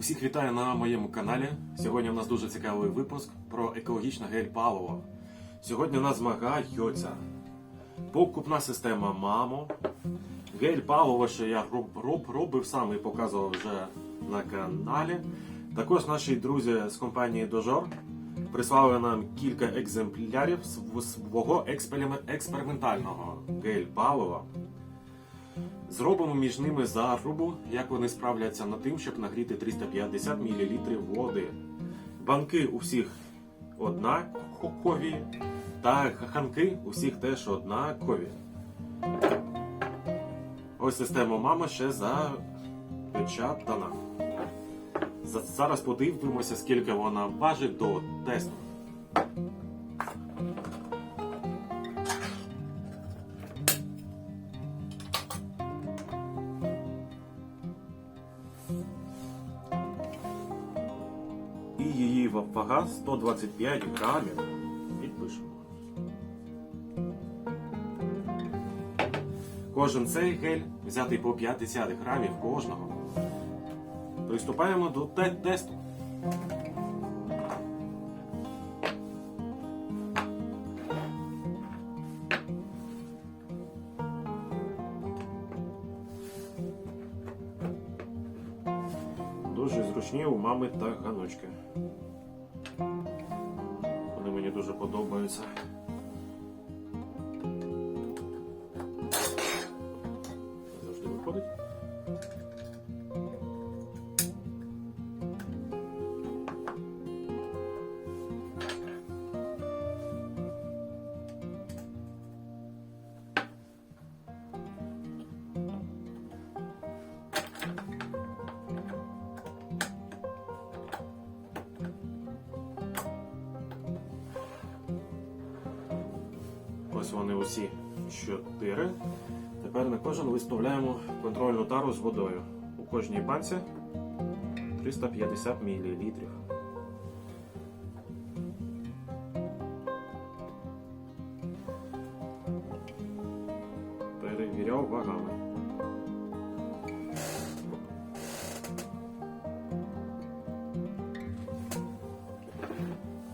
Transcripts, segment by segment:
Усіх вітаю на моєму каналі. Сьогодні у нас дуже цікавий випуск про екологічне гель паливо. Сьогодні нас змагаються покупна система Мамо, гель паливо, що я роб, роб, робив сам і показував вже на каналі. Також наші друзі з компанії Дожор прислали нам кілька екземплярів свого експериме- експериментального гель палива. Зробимо між ними зарубу, як вони справляться над тим, щоб нагріти 350 мл води. Банки у всіх однакові, та ханки у всіх теж однакові. Ось система мама ще запечатана. Зараз подивимося, скільки вона важить до тесту. І вага 125 грамів. Підпишемо. Кожен цей гель взятий по 50 грамів кожного. Приступаємо до те- тесту. Дуже зручні у мами та ганочки. Дуже подобаються. Завжди виходить. Ось вони усі чотири. Тепер на кожен виставляємо контрольну тару з водою. У кожній банці 350 мл. Перевіряв вагами.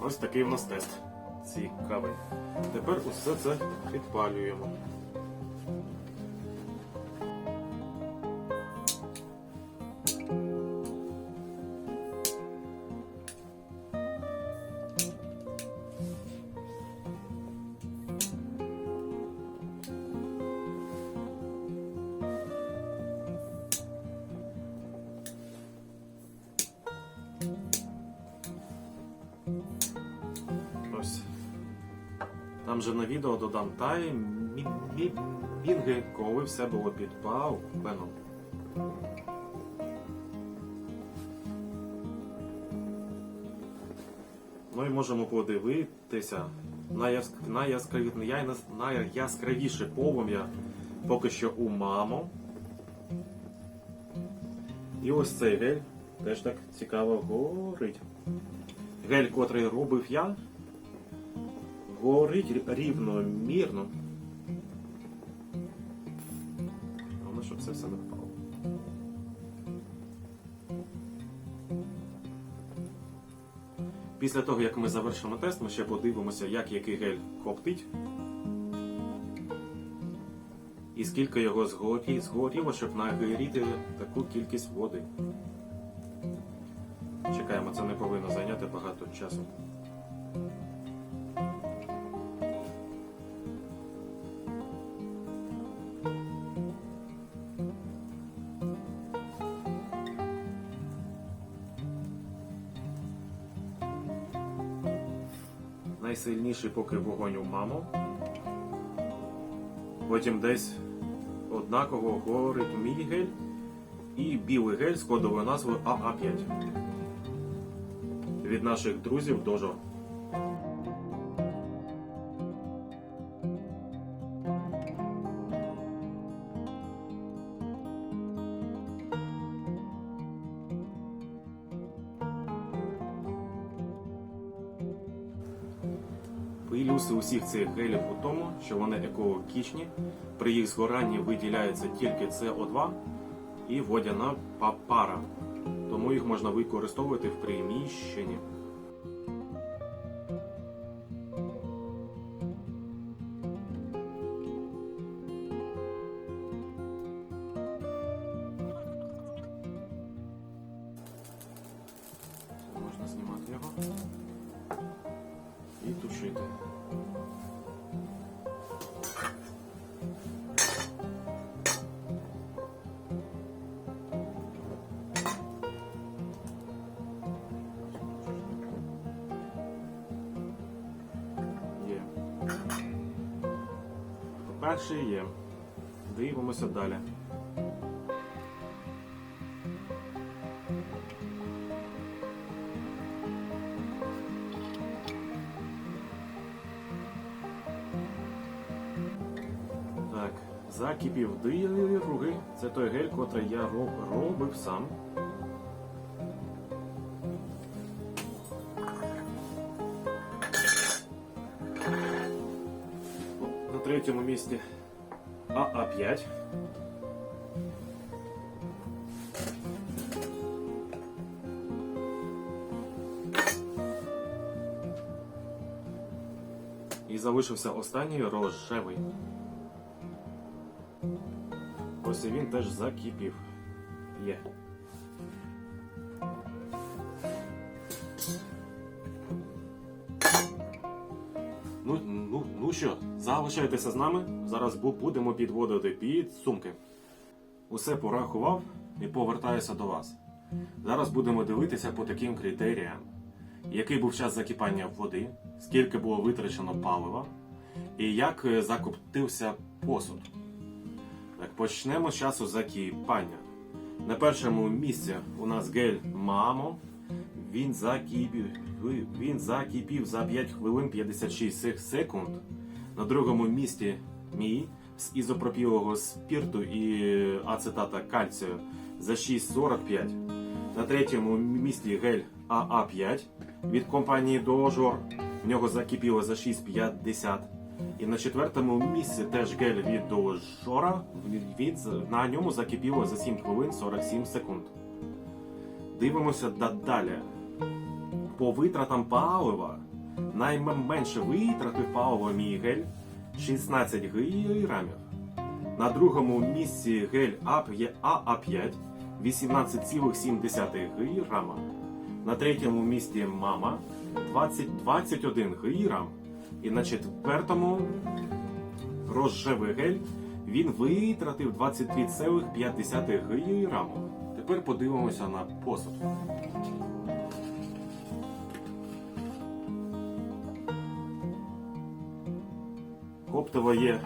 Ось такий у нас тест. Цікавий. Тепер усе це підпалюємо. Там же на відео додам таймінги, коли все було підпалено. Ну і можемо подивитися найяск... найяскраві... найяскравіше полум'я поки що у мамо. І ось цей гель теж так цікаво горить. Гель, котрий робив я, горить рівномірно. Головне, щоб це все не впало. Після того, як ми завершимо тест, ми ще подивимося, як який гель коптить. І скільки його згорі, згоріло, щоб нагріти таку кількість води. Чекаємо, це не повинно зайняти багато часу. Найсильніший поки вогонь у маму. Потім десь однаково горить мій гель і білий гель з кодовою назвою АА5 від наших друзів Дожо. Плюси усіх цих гелів у тому, що вони екологічні, при їх згоранні виділяється тільки СО2 і водяна па- пара. тому їх можна використовувати в приміщенні. Можна знімати його і тушити. Є. По-перше, є. Дивимося далі. Закипів други. Це той гель, котрий я роб- робив сам. На третьому місці АА5. І залишився останній рожевий. Ось він теж закипів. Є. Ну, ну, ну що, залишайтеся з нами. Зараз будемо підводити підсумки. Усе порахував і повертаюся до вас. Зараз будемо дивитися по таким критеріям: який був час закипання води, скільки було витрачено палива, і як е, закоптився посуд. Так, почнемо з часу закипання. На першому місці у нас гель Мамо. Він закипів, він закипів за 5 хвилин 56 секунд. На другому місці мій з ізопропілового спірту і ацетата кальцію за 6,45. На третьому місці гель АА5 від компанії Doожor. В нього закипіло за 6,50. І на четвертому місці теж гель від Doожora. Від, на ньому закипіло за 7 хвилин 47 секунд. Дивимося далі. По витратам палива найменше витратив палива мій гель 16 грамів. На другому місці гель АА5 18,7 грама. На третьому місці мама 20, 21 грам. І на четвертому розжевий гель він витратив 22,5 граму. Тепер подивимося на посуд. Коптиво є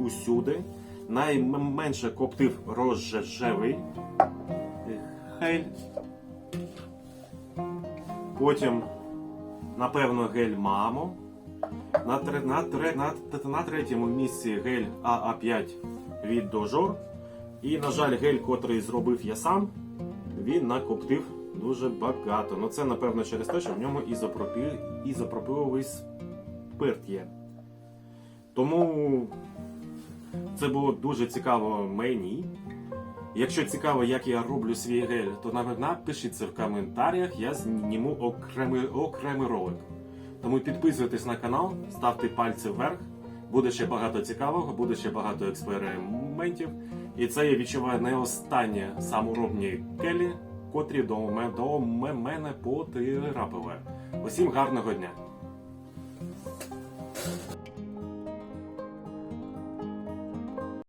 усюди. Найменше коптив розжевий гель. Потім, напевно, гель мамо. На, на, на, на третьому місці гель АА5 від Дожор. І, на жаль, гель, котрий зробив я сам, він накоптив дуже багато. Ну це, напевно, через те, що в ньому ізопропіл... ізопропиловий спирт є. Тому це було дуже цікаво мені. Якщо цікаво, як я роблю свій гель, то нап- напишіть це в коментарях, я зніму окремий, окремий ролик. Тому підписуйтесь на канал, ставте пальці вверх. Буде ще багато цікавого, буде ще багато експериментів. І це я відчуваю не останні саморобні келі, котрі до мене, потрапили. Усім гарного дня!